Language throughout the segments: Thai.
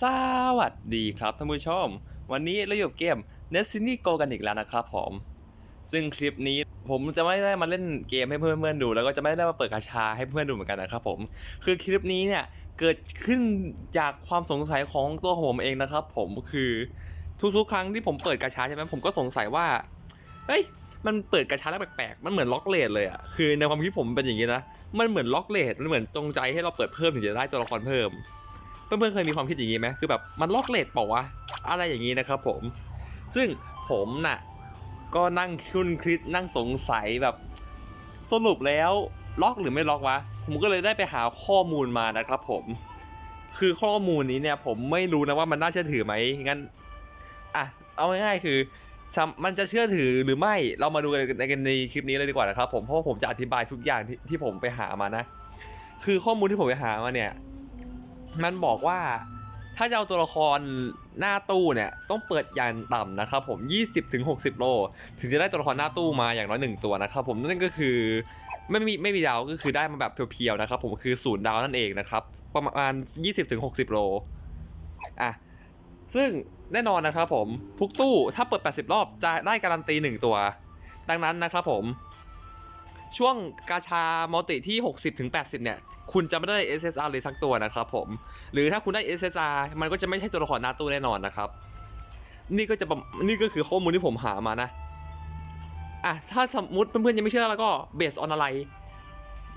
สวัสดีครับท่านผู้ชม วันนี้เราอยู่กับเกม Destiny Go กันอีกแล้วนะครับผม ซึ่งคลิปนี้ผมจะไม่ได้มาเล่นเกมให้เพื่อนๆดู แล้วก็จะไม่ได้มาเปิดกาชาให้เพื่อนดูเหมือนกันนะครับผม คือคลิปนี้เนี่ยเกิดขึ้นจากความสงสัยของตัวของผมเองนะครับ ผมคือทุกๆครั้งที่ผมเปิดกาชาใช่ไหมผมก็สงสัยว่าเฮ้ยมันเปิดกาชาแล้วแปลกๆ มันเหมือนล็อกเลทเลยอะคือในความคิดผมเป็นอย่างนี้นะ มันเหมือนล็อกเลทมันเหมือนจงใจให้เราเปิดเพิ่มถึงจะได้ตัวละครเพิ่ม เพื่อนๆเคยมีความคิดอย่างนี้ไหมคือแบบมันล็อกเลทเปล่าวะอะไรอย่างนี้นะครับผม ซึ่งผมน่ะก็นั่งคุ้นคิดนั่งสงสัยแบบสรุปแล้วล็อกหรือไม่ล็อกวะ ผมก็เลยได้ไปหาข้อมูลมานะครับผม คือข้อมูลนี้เนี่ยผมไม่รู้นะว่ามันน่าเชื่อถือไหมงั้นอะเอาง่ายๆคือมันจะเชื่อถือหรือไม่เรามาดูกันในคลิปนี้เลยดีกว่านะครับผมเพราะผมจะอธิบายทุกอย่างที่ที่ผมไปหามานะ คือข้อมูลที่ผมไปหามาเนี่ย มันบอกว่าถ้าจะเอาตัวละครหน้าตู้เนี่ยต้องเปิดอย่างต่ำนะครับผม 20ถึง60 โล ถึงจะได้ตัวละครหน้าตู้มาอย่างน้อยหนึ่งตัวนะครับผมนั่นก็คือไม่มีไม่มีดาวก็คือได้มาแบบเพียวๆนะครับผมคือศูนย์ดาวนั่นเองนะครับ ประมาณ 20ถึง60 โลอะซึ่งแน่นอนนะครับผมทุกตู้ถ้าเปิด 80 รอบจะได้การันตี 1 ตัว ดังนั้นนะครับผม ช่วงกาชามัลติที่ 60ถึง80 เนี่ย คุณจะไม่ได้ SSR เลยสักตัวนะครับผม หรือถ้าคุณได้ SSR มันก็จะไม่ใช่ตัวละครหน้าตู้แน่นอนนะครับ นี่ก็จะนี่ก็คือข้อมูลที่ผมหามานะอะถ้าสมมติเพื่อนๆยังไม่เชื่อแล้วก็เบสออนอะไร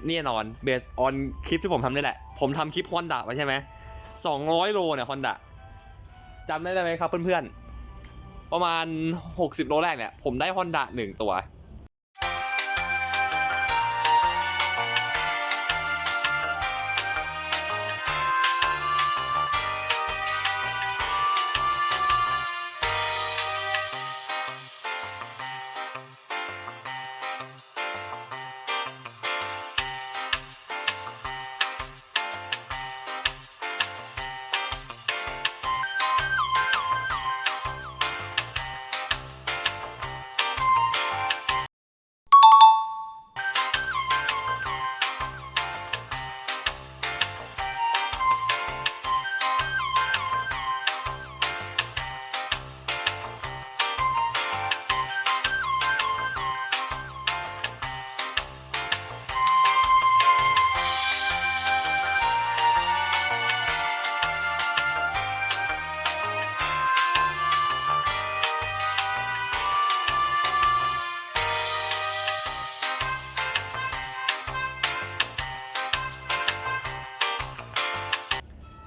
แน่นอนเบสออนคลิปที่ผมทำนี่แหละ ผมทำคลิปฮอนดะไว้ใช่ไหม200โลเนี่ยฮอนดะจำได้ไหมครับเพื่อนๆประมาณ 60 โลแรกเนี่ย ผมได้ฮอนดะหนึ่งตัว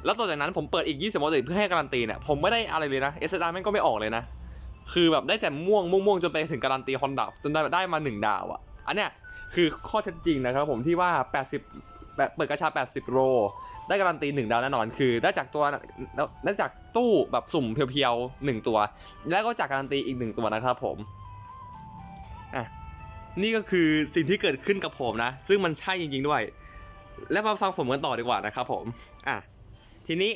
แล้วต่อจากนั้นผมเปิดอีก 20 โมเดลเพื่อให้การันตีเนี่ยผมไม่ได้อะไรเลยนะ s อ r แม่งก็ไม่ออกเลยนะ คือแบบได้แต่ม่วงม่วงม่วงจนไปถึงการันตีฮอนดาจนได้ได้มา 1 ดาวอะอันเนี้ยคือข้อเท็จจริงนะครับผมที่ว่า 80แบบเปิดกระชา 80 โร ได้การันตี 1 ดาวแน่นอน คือได้จากตัวได้จากตู้แบบสุ่มเพียวๆ1ตัว แล้วก็จากการันตีอีก 1 ตัวนะครับผมอะนี่ก็คือสิ่งที่เกิดขึ้นกับผมนะ ซึ่งมันใช่จริงๆด้วย แล้วมาฟังผมกันต่อดีกว่านะครับผมอะ ทีนี้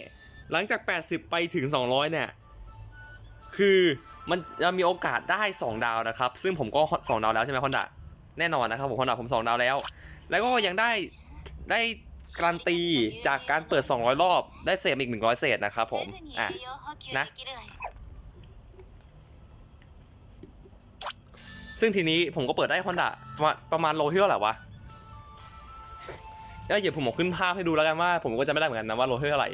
หลังจาก 80 ไปถึง 200 เนี่ย คือมันจะมีโอกาสได้ 2 ดาวนะครับ ซึ่งผมก็ 2 ดาวแล้วใช่ไหมคอนดะแน่นอนนะครับผมคอนดะผม 2 ดาวแล้ว แล้วก็ยังได้ได้การันตีจากการเปิด 200 รอบ ได้เศษอีก 100 เศษนะครับผม อะ นะ ซึ่งทีนี้ผมก็เปิดได้คอนดะประมาณโลที่เท่าไหร่วะ ก็เดี๋ยวผมเอาขึ้นภาพให้ดูแล้วกันว่า ผมก็จะไม่ได้เหมือนกันนะว่าโลเท่าไหร่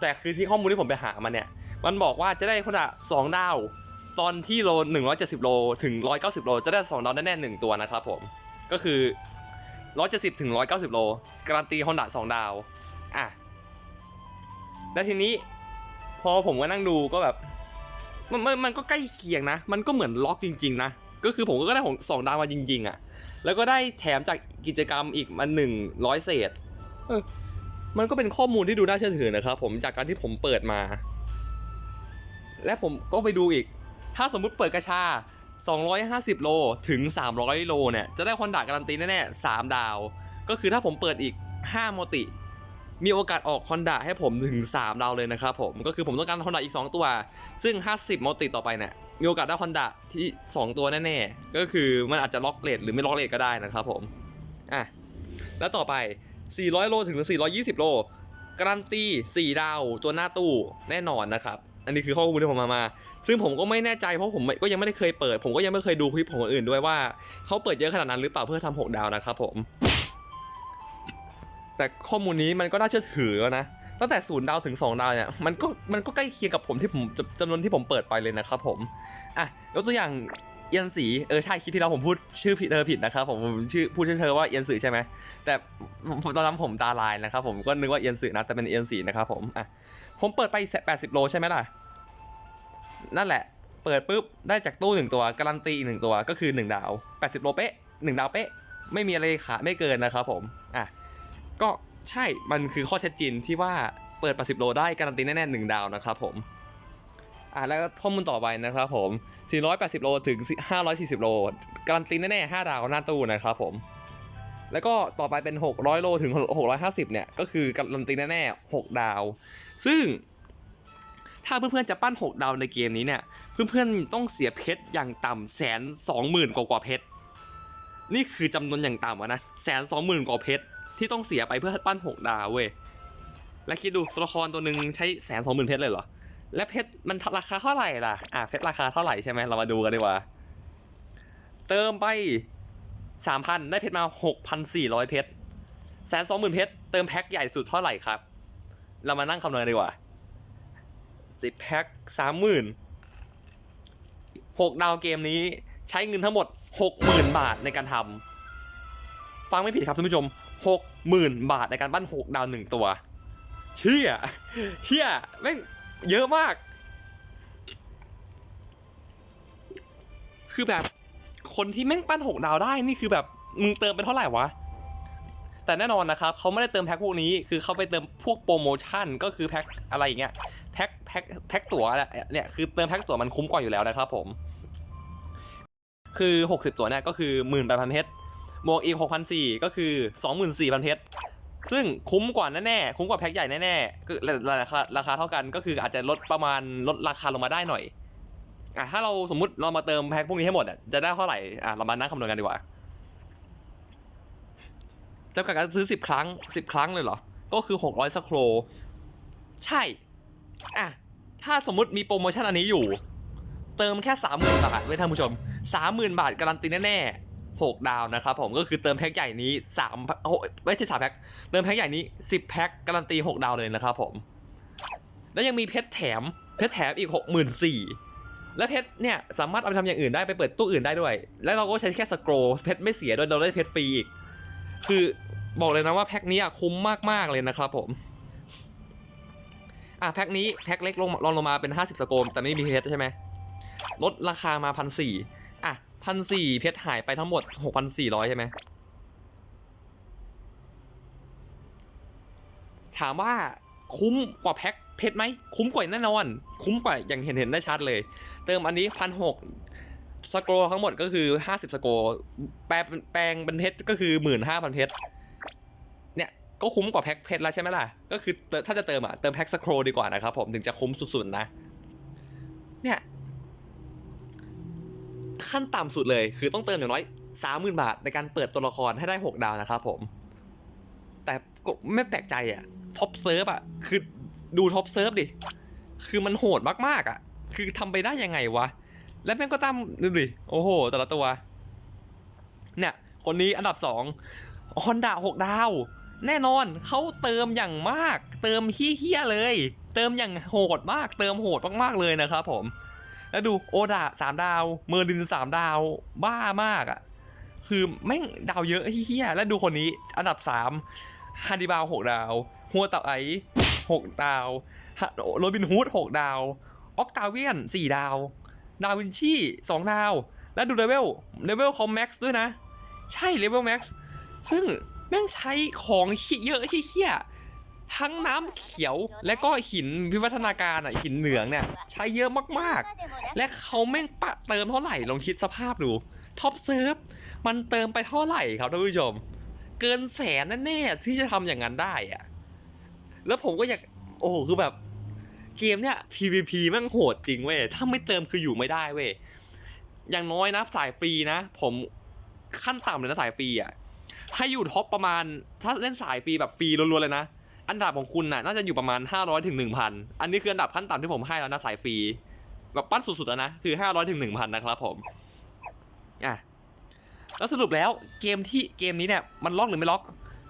แต่คือที่ข้อมูลที่ผมไปหามาเนี่ย มันบอกว่าจะได้คนละสองดาว ตอนที่โล 170 โล ถึง 190 โล จะได้2ดาวแน่ๆหนึ่งตัวนะครับผม ก็คือ 170 ถึง 190 โล การันตีฮอนดะ2ดาว อะ แล้วทีนี้ พอผมก็นั่งดูก็แบบ มันมันมันก็ใกล้เคียงนะ มันก็เหมือนล็อกจริง ๆ นะ ก็คือผมก็ได้ของสองดาวมาจริง ๆ อะ แล้วก็ได้แถมจากกิจกรรมอีกมาหนึ่งร้อยเศษ มันก็เป็นข้อมูลที่ดูน่าเชื่อถือนะครับผมจากการที่ผมเปิดมา และผมก็ไปดูอีก ถ้าสมมุติเปิดกระชา 250 โลถึง 300 โลเนี่ย จะได้คอนดาการันตีแน่ๆ3ดาว ก็คือถ้าผมเปิดอีก5โมติ มีโอกาสออกคอนดาให้ผมถึง 3 ดาวเลยนะครับผม ก็คือผมต้องการคอนดาอีก 2 ตัว ซึ่ง 50โมติต่อไปเนี่ย มีโอกาสได้คอนดาที่ 2 ตัวแน่ๆ ก็คือมันอาจจะล็อกเลทหรือไม่ล็อกเลทก็ได้นะครับผม อะ แล้วต่อไป 400 โลถึง420 โล การันตี 4 ดาว ตัวหน้าตู้แน่นอนนะครับ อันนี้คือข้อมูลที่ผมมามา ซึ่งผมก็ไม่แน่ใจเพราะผมก็ยังไม่ได้เคยเปิด ผมก็ยังไม่เคยดูคลิปของคนอื่นด้วยว่าเขาเปิดเยอะขนาดนั้นหรือเปล่าเพื่อทำ6ดาวนะครับผม แต่ข้อมูลนี้มันก็น่าเชื่อถือแล้วนะ ตั้งแต่ศูนย์ดาวถึง 2 ดาวเนี่ย มันก็มันก็ใกล้เคียงกับผมที่ผมจจำนวนที่ผมเปิดไปเลยนะครับผม อะยกตัวอย่าง เอียนสีเออใช่คลิปที่เราผมพูดชื่อผิดเธอผิดนะครับผมผมชื่อพูดชื่อเธอว่าเอียนสีใช่ไหมแต่ตอนนั้นผมตาลายนะครับผมก็นึกว่าเอียนสีนะแต่เป็นเอียนสีนะครับผมอะผมเปิดไป 80 โลใช่ไหมล่ะ นั่นแหละ เปิดปุ๊บได้จากตู้หนึ่งตัวการันตีอีกหนึ่งตัวก็คือ 1 ดาว 80 โลเป๊ะ1ดาวเป๊ะไม่มีอะไรขาดไม่เกินนะครับผมอะก็ใช่มันคือข้อเท็จจริงที่ว่าเปิด 80 โลได้การันตีแน่ๆหนึ่งดาวนะครับผม อะแล้วข้อมูลต่อไปนะครับผม 480 โลถึง 540 โลการันตีแน่ๆ5ดาวหน้าตู้นะครับผม แล้วก็ต่อไปเป็น 600 โลถึง 650 เนี่ย ก็คือการันตีแน่ๆ6ดาว ซึ่ง ถ้าเพื่อนๆจะปั้น 6 ดาวในเกมนี้เนี่ย เพื่อนๆต้องเสียเพชรอย่างต่ำแสนสองหมื่นกว่าเพชร นี่คือจำนวนอย่างต่ำนะแสนสองหมื่นกว่าเพชรที่ต้องเสียไปเพื่อปั้น 6 ดาวเว้ย และคิดดูตัวละครตัวหนึ่งใช้แสนสองหมื่นเพชรเลยเหรอ และเพชรมันราคาเท่าไหร่ล่ะ อะเพชรราคาเท่าไหร่ใช่ไหมเรามาดูกันดีกว่า เติมไปสามพันได้เพชรมาหกพันสี่ร้อยเพชรแสนสองหมื่นเพชรเติมแพ็คใหญ่สุดเท่าไหร่ครับ เรามานั่งคำนวณดีกว่าสิบแพ็คสามหมื่นหกดาวเกมนี้ใช้เงินทั้งหมดหกหมื่นบาทในการทำฟังไม่ผิดครับท่านผู้ชมหกหมื่นบาทในการปั้นหกดาวหนึ่งตัว เชี่ยเชี่ยแม่ง เยอะมาก คือแบบ คนที่แม่งปั้นหกดาวได้นี่คือแบบมึงเติมเป็นเท่าไหร่วะ แต่แน่นอนนะครับเขาไม่ได้เติมแพ็คพวกนี้ คือเขาไปเติมพวกโปรโมชั่นก็คือแพ็คอะไรอย่างเงี้ย แพ็คแพ็คแพ็คตั๋วเนี่ยคือเติมแพ็คตั๋วมันคุ้มกว่าอยู่แล้วนะครับผม คือ 60 ตั๋วเนี่ยก็คือหมื่นแปดพันเพชรบวกอีกหกพันสี่ก็คือสองหมื่นสี่พันเพชร ซึ่งคุ้มกว่าแน่ๆคุ้มกว่าแพ็คใหญ่แน่ๆก็ราคาราคาเท่ากันก็คืออาจจะลดประมาณลดราคาลงมาได้หน่อยอะถ้าเราสมมุติเรามาเติมแพ็คพวกนี้ให้หมดอะจะได้เท่าไหร่อะเรามานั่งคำนวณกันดีกว่าจำกัดการซื้อ10ครั้ง10ครั้งเลยเหรอ ก็คือ600สโครใช่ อะ ถ้าสมมติมีโปรโมชั่นอันนี้อยู่ เติมแค่30,000บาทเว้ยท่านผู้ชม30,000บาทการันตีแน่ๆ 6 ดาวนะครับผมก็คือเติมแพ็คใหญ่นี้3โอ้ไม่ใช่3แพ็คเติมแพ็คใหญ่นี้ 10 แพ็คการันตี 6 ดาวเลยนะครับผมแล้วยังมีเพชรแถมเพชรแถมอีก 64,000และเพชรเนี่ยสามารถเอาไปทำอย่างอื่นได้ไปเปิดตู้อื่นได้ด้วย แล้วเราก็ใช้แค่สโครเพชรไม่เสียด้วยเราได้เพชรฟรีอีกคือบอกเลยนะว่าแพ็คนี้อะคุ้มมากๆเลยนะครับผมอะแพ็คนี้แพ็คเล็กลงลองลงมาเป็น 50 สโครแต่ไม่มีเพชรใช่ไหมลดราคามาพันสี่ พันสี่เพชรหายไปทั้งหมด6,400ใช่ไหมถามว่าคุ้มกว่าแพ็คเพชรไหมคุ้มกว่าแน่นอน คุ้มกว่าอย่างเห็นเห็นได้ชัดเลย เติมอันนี้พันหกสโกรทั้งหมดก็คือ50สโกรแปลแปลงเป็นเพชรก็คือ15,000เพชรเนี่ยก็คุ้มกว่าแพ็คเพชรแล้วใช่ไหมล่ะ ก็คือถ้าจะเติมอะเติมแพ็คสโครดีกว่านะครับผมถึงจะคุ้มสุดๆนะ เนี่ย ขั้นต่ำสุดเลย คือต้องเติมอย่างน้อยสามหมื่นบาท ในการเปิดตัวละครให้ได้ 6 ดาวนะครับผม แต่ไม่แปลกใจอะท็อปเซิร์ฟอะคือดูท็อปเซิร์ฟดิ คือมันโหดมากๆอะคือทำไปได้ยังไงวะ และแม่งก็ตั้มดูดิ โอ้โห แต่ละตัว เนี่ย คนนี้อันดับ2ฮอนด้า6ดาว แน่นอนเขาเติมอย่างมาก เติมเฮี้ยๆเลย เติมอย่างโหดมาก เติมโหดมากๆเลยนะครับผม แล้วดูโอดาสามดาว เมอร์ลินสามดาว บ้ามากอะ่ะ คือแม่งดาวเยอะเฮี้ยแล้วดูคนนี้ อันดับสามฮันดิบาลหกดาว หัวเต่าไอหกดาว โรบินฮูดหกดาว ออกตาเวียนสี่ดาว ดาวินชี่สองดาว แล้วดูเลเวล เลเวลคอมแม็กซ์ด้วยนะ ใช่เลเวลแม็กซ์ ซึ่งแม่งใช้ของเหี้ยเยอะเฮี้ยๆ ทั้งน้ำเขียวและก็หินวิวัฒนาการอะหินเหลืองเนี่ย ใช้เยอะมากๆ และเขาแม่งปะเติมเท่าไหร่ลองคิดสภาพดูท็อปเซิร์ฟมันเติมไปเท่าไหร่ครับท่านผู้ชม เกินแสนแน่ๆที่จะทำอย่างนั้นได้อะแล้วผมก็อยากโอ้โหคือแบบเกมเนี่ย PVP แม่งโหดจริงเว้ยถ้าไม่เติมคืออยู่ไม่ได้เว้ยอย่างน้อยนะสายฟรีนะ ผมขั้นต่ำเลยนะสายฟรีอะถ้าอยู่ท็อปประมาณ ถ้าเล่นสายฟรีแบบฟรีล้วนๆเลยนะ อันดับของคุณน่ะน่าจะอยู่ประมาณ 500ถึง1,000 อันนี้คืออันดับขั้นต่ำที่ผมให้แล้วนะสายฟรีแบบปั้นสุดๆแล้วนะคือ 500ถึง1,000 นะครับผมอะแล้วสรุปแล้วเกมที่เกมนี้เนี่ยมันล็อกหรือไม่ล็อก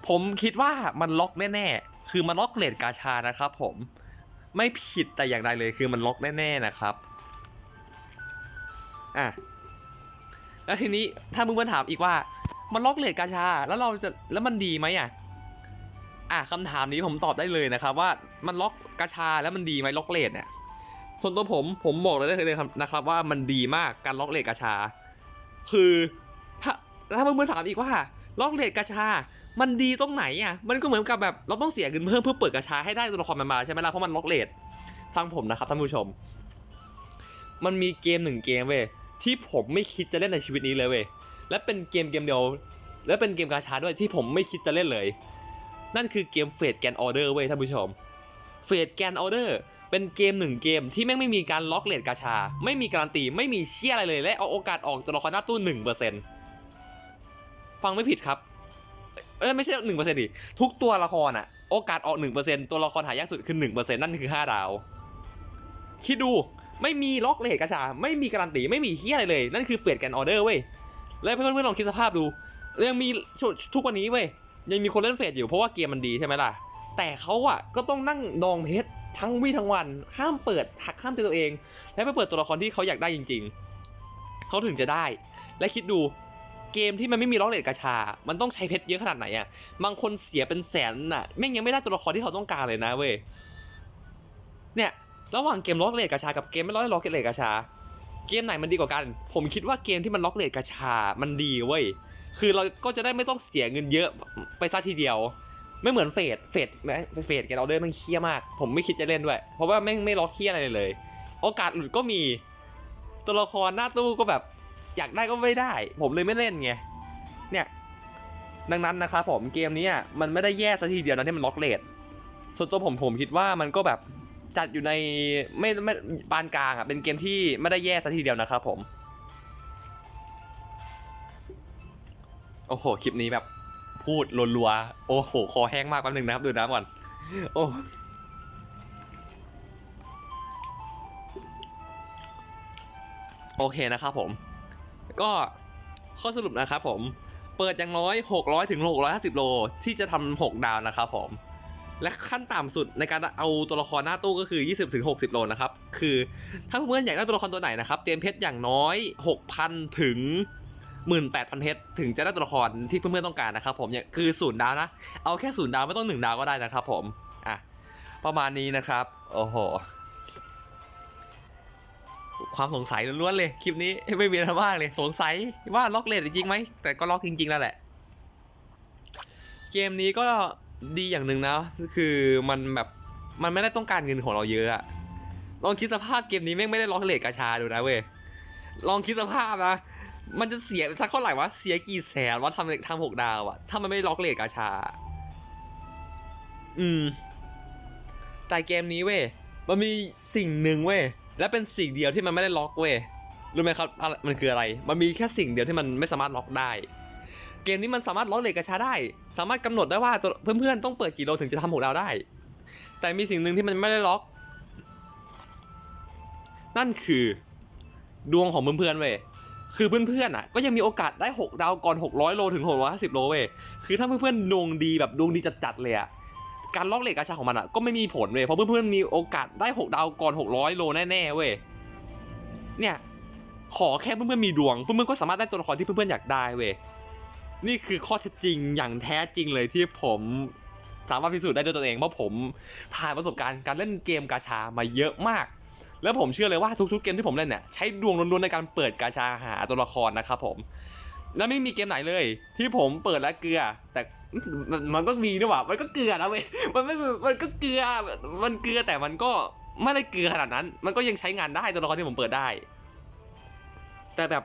ผมคิดว่ามันล็อกแน่ๆคือมันล็อกเลดกาชานะครับผมไม่ผิดแต่อย่างใดเลยคือมันล็อกแน่ๆนะครับอะแล้วทีนี้ถ้ามึงมาถามอีกว่ามันล็อกเลดกาชาแล้วเราจะแล้วมันดีไหมอะ อะคำถามนี้ผมตอบได้เลยนะครับว่ามันล็อกกาชาแล้วมันดีไหมล็อกเลดเนี่ยส่วนตัวผมผมบอกเลยได้เลยนะครับว่ามันดีมากการล็อกเลดกาชา คือถ้าถ้าเพื่อนๆถามอีกว่าล็อกเลดกาชา มันดีตรงไหนอะมันก็เหมือนกับแบบเราต้องเสียเงินเพิ่มเพื่อเปิดกาชาให้ได้ตัวละครมันมาใช่ไหมล่ะเพราะมันล็อกเลดฟังผมนะครับท่านผู้ชม มันมีเกมหนึ่งเกมเว้ยที่ผมไม่คิดจะเล่นในชีวิตนี้เลยเว้ยและเป็นเกมเกมเดียว และเป็นเกมกาชาด้วยที่ผมไม่คิดจะเล่นเลย นั่นคือเกมเฟดแกนออเดอร์เว้ยท่านผู้ชมเฟดแกนออเดอร์เป็นเกมหนึ่งเกมที่แม่งไม่มีการล็อกเลดกาชา ไม่มีการันตีไม่มีเชี่ยอะไรเลย และเอาโอกาสออกตัวละครหน้าตู้หนึ่งเปอร์เซ็นต์ฟังไม่ผิดครับ เอ้ยไม่ใช่หนึ่งเปอร์เซ็นต์ดิทุกตัวละครอะโอกาสออกหนึ่งเปอร์เซ็นต์ตัวละครหายากสุดคือหนึ่งเปอร์เซ็นต์นั่นคือห้าดาว คิดดูไม่มีล็อกเลทกระชา ไม่มีการันตีไม่มีเฮียอะไรเลย นั่นคือเฟดแกนออเดอร์เว้ยแล้วเพื่อนๆลองคิดสภาพดูยังมีทุกวันนี้เว้ย ยังมีคนเล่นเฟดอยู่เพราะว่าเกมมันดีใช่ไหมล่ะ แต่เขาอะก็ต้องนั่งดองเพชรทั้งวี่ทั้งวัน ห้ามเปิดหักห้ามใจตัวเอง และไปเปิดตัวละครที่เขาอยากได้จริง ๆ เขาถึงจะได้ และคิดดูเกมที่มันไม่มีล็อกเลทกระชา มันต้องใช้เพชรเยอะขนาดไหนอะบางคนเสียเป็นแสนน่ะแม่งยังไม่ได้ตัวละครที่เขาต้องการเลยนะเว้ย เนี่ยระหว่างเกมล็อกเลทกระชา กับเกมไม่ล็อกล็อกเลทกระชา เกมไหนมันดีกว่ากัน ผมคิดว่าเกมที่มันล็อกเลทกระชา มันดีเว้ย คือเราก็จะได้ไม่ต้องเสียเงินเยอะไปซะทีเดียว ไม่เหมือนเฟดเฟดแม่เฟดแกเราเดินมันเคี้ยมาก ผมไม่คิดจะเล่นด้วย เพราะว่าแม่งไม่ล็อกเคี้ยอะไรเลย โอกาสหลุดก็มี ตัวละครหน้าตู้ก็แบบอยากได้ก็ไม่ได้ ผมเลยไม่เล่นไง เนี่ย ดังนั้นนะครับผมเกมนี้มันไม่ได้แย่ซะทีเดียวนะที่มันล็อกเลทส่วนตัวผมผมคิดว่ามันก็แบบจัดอยู่ในไม่ไม่ปานกลางอะเป็นเกมที่ไม่ได้แย่ซะทีเดียวนะครับผม โอ้โห คลิปนี้แบบพูดรัวๆ โอ้โห คอแห้งมากแป๊บนึงนะครับดูน้ำก่อน โอ้ โอเคนะครับผม ก็ข้อสรุปนะครับผม เปิดอย่างน้อย 600 ถึง 650 โล ที่จะทำ6ดาวนะครับผม และขั้นต่ำสุดในการเอาตัวละครหน้าตู้ก็คือ 20 ถึง 60 โลนะครับ คือถ้าเพื่อนอยากได้ตัวละครตัวไหนนะครับ เตรียมเพชรอย่างน้อย 6,000 ถึง 18,000เพชรถึงจะได้ตัวละครที่เพื่อนๆต้องการนะครับผมเนี่ยคือศูนย์ดาวนะ เอาแค่ศูนย์ดาวไม่ต้องหนึ่งดาวก็ได้นะครับผมอะประมาณนี้นะครับ โอ้โห ความสงสัยล้วนๆเลย คลิปนี้ไม่มีอะไรมากเลย สงสัยว่าล็อกเลทจริงไหม แต่ก็ล็อกจริงๆแล้วแหละ เกมนี้ก็ดีอย่างหนึ่งนะ คือมันแบบ มันไม่ได้ต้องการเงินของเราเยอะอะลองคิดสภาพเกมนี้แม่งไม่ได้ล็อกเลทกาชาดูนะเว้ย ลองคิดสภาพนะ มันจะเสียสักเท่าไหร่วะ เสียกี่แสนวะทำทำหกดาวอะถ้ามันไม่ล็อกเลทกาชา อืม แต่เกมนี้เว้ย มันมีสิ่งหนึ่งเว้ย และเป็นสิ่งเดียวที่มันไม่ได้ล็อกเว้ย รู้ไหมครับ มันคืออะไร มันมีแค่สิ่งเดียวที่มันไม่สามารถล็อกได้ เกมนี้มันสามารถล็อกเลทกระชาได้ สามารถกำหนดได้ว่าเพื่อนๆต้องเปิดกี่โลถึงจะทำหกดาวได้ แต่มีสิ่งหนึ่งที่มันไม่ได้ล็อก นั่นคือ ดวงของเพื่อนๆเว้ย คือเพื่อนๆอะก็ยังมีโอกาสได้ 6 ดาวก่อน 600 โลถึง650โลเว้ยคือถ้าเพื่อนๆดวงดีแบบดวงดีจัดๆเลยอะการล็อกเลทกาชาของมันอะก็ไม่มีผลเว้ยเพราะเพื่อนๆมีโอกาสได้ 6 ดาวก่อน 600 โลแน่ๆเว้ยเนี่ยขอแค่เพื่อนๆมีดวงเพื่อนๆก็สามารถได้ตัวละครที่เพื่อนๆอยากได้เว้ยนี่คือข้อเท็จจริงอย่างแท้จริงเลยที่ผมสามารถพิสูจน์ได้ด้วยตัวเองว่าะผมผ่านประสบการณ์การเล่นเกมกาชามาเยอะมาก แล้วผมเชื่อเลยว่าทุกๆเกมที่ผมเล่นเนี่ยใช้ดวงล้วนๆในการเปิดกาชาหาตัวละครนะครับผมแล้วไม่มีเกมไหนเลย ที่ผมเปิดแล้วเกลือ แต่มันก็มีด้วยว่ะมันก็เกลือนะเว้ยมันไม่มันก็เกลือมันเกลือแต่มันก็ไม่ได้เกลือขนาดนั้น มันก็ยังใช้งานได้ตัวละครที่ผมเปิดได้ แต่แบบ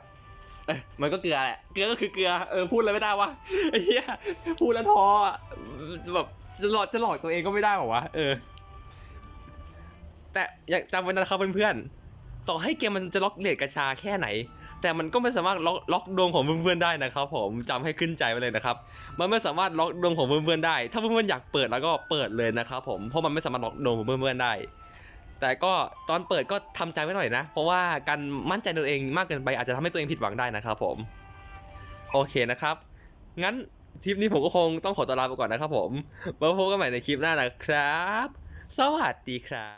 มันก็เกลือแหละเกลือก็คือเกลือเออพูดอะไรไม่ได้วะไอ้เหี้ยพูดแล้วท้อแบบจะหลอกจะหลอกตัวเองก็ไม่ได้หรอวะเออ แต่อยากจำไว้นะครับเพื่อนๆต่อให้เกมมันจะล็อกเลทกระชาแค่ไหน แต่มันก็ไม่สามารถล็อกล็อกดวงของเพื่อนๆได้นะครับผมจำให้ขึ้นใจไว้เลยนะครับ มันไม่สามารถล็อกดวงของเพื่อนๆได้ ถ้าเพื่อนๆอยากเปิดแล้วก็เปิดเลยนะครับผมเพราะมันไม่สามารถล็อกดวงของเพื่อนๆได้ แต่ก็ตอนเปิดก็ทำใจไว้หน่อยนะ เพราะว่าการมั่นใจในตัวเองมากเกินไปอาจจะทำให้ตัวเองผิดหวังได้นะครับผมโอเคนะครับ งั้นทริปนี้ผมก็คงต้องขอตัวลาไปก่อนนะครับผมมาพบกันใหม่ในคลิปหน้านะครับ สวัสดีครับ